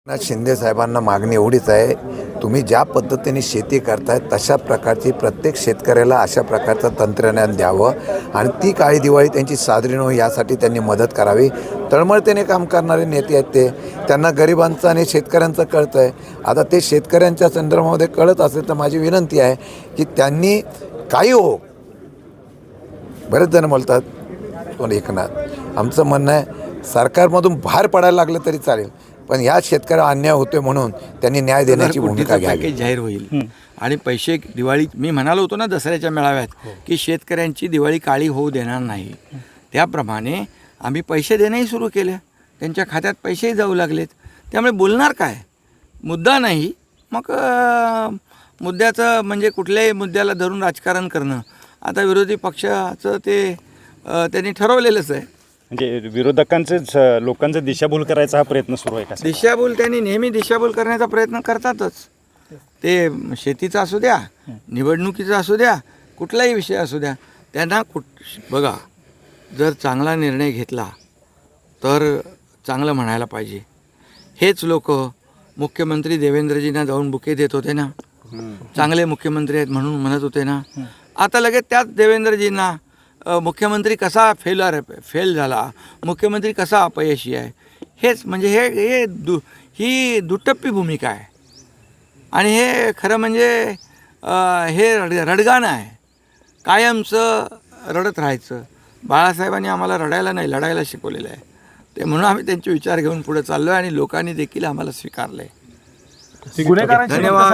एकनाथ शिंदे साहेबांना मागणी एवढीच आहे तुम्ही ज्या पद्धतीने शेती करताय तशा प्रकारची प्रत्येक शेतकऱ्याला अशा प्रकारचं तंत्रज्ञान द्यावं आणि ती काळी दिवाळी त्यांची साजरी न यासाठी त्यांनी मदत करावी. तळमळतेने काम करणारे नेते आहेत ते. त्यांना गरिबांचं आणि शेतकऱ्यांचं कळतं आहे आता ते शेतकऱ्यांच्या संदर्भामध्ये कळत असेल तर माझी विनंती आहे की त्यांनी काही हो. बरेच जण बोलतात एकनाथ आमचं म्हणणं आहे सरकारमधून बाहेर पडायला लागलं तरी चालेल पण ह्या शेतकऱ्याला अन्याय होतोय म्हणून त्यांनी न्याय देण्याची भूमिका घ्यावी. पॅकेज जाहीर होईल. आणि पैसे दिवाळी मी म्हणालो होतो ना दसऱ्याच्या मेळाव्यात की शेतकऱ्यांची दिवाळी काळी होऊ देणार नाही. त्याप्रमाणे आम्ही पैसे देणंही सुरू केले. त्यांच्या खात्यात पैसेही जाऊ लागलेत. त्यामुळे बोलणार काय? मुद्दा नाही. मग अं, मुद्द्याचं म्हणजे कुठल्याही मुद्द्याला धरून राजकारण करणं. आता विरोधी पक्षाचं ते अं, त्यांनी ठरवलेलंच आहे. म्हणजे विरोधकांचे लोकांचा दिशाभूल करायचा हा प्रयत्न सुरू आहे का? दिशाभूल त्यांनी नेहमी दिशाभूल करण्याचा प्रयत्न करतातच. ते शेतीचा असू द्या निवडणुकीचा असू द्या कुठलाही विषय असू द्या त्यांना कुठ बघा जर चांगला निर्णय घेतला तर चांगलं म्हणायला पाहिजे. हेच लोक मुख्यमंत्री देवेंद्रजींना जाऊन बुके देत होते ना. चांगले मुख्यमंत्री आहेत म्हणून म्हणत होते ना. आता लगेच त्याच देवेंद्रजींना मुख्यमंत्री कसा फेलर फेल झाला मुख्यमंत्री कसा अपयशी आहे हेच म्हणजे हे हे दु ही दुटप्पी भूमिका आहे. आणि हे खरं म्हणजे हे रड रडगाणं आहे. कायमचं रडत राहायचं. बाळासाहेबांनी आम्हाला रडायला नाही लढायला शिकवलेलं आहे. ते म्हणून आम्ही त्यांचे विचार घेऊन पुढे चाललो आहे आणि लोकांनी देखील आम्हाला स्वीकारलं आहे धन्यवाद.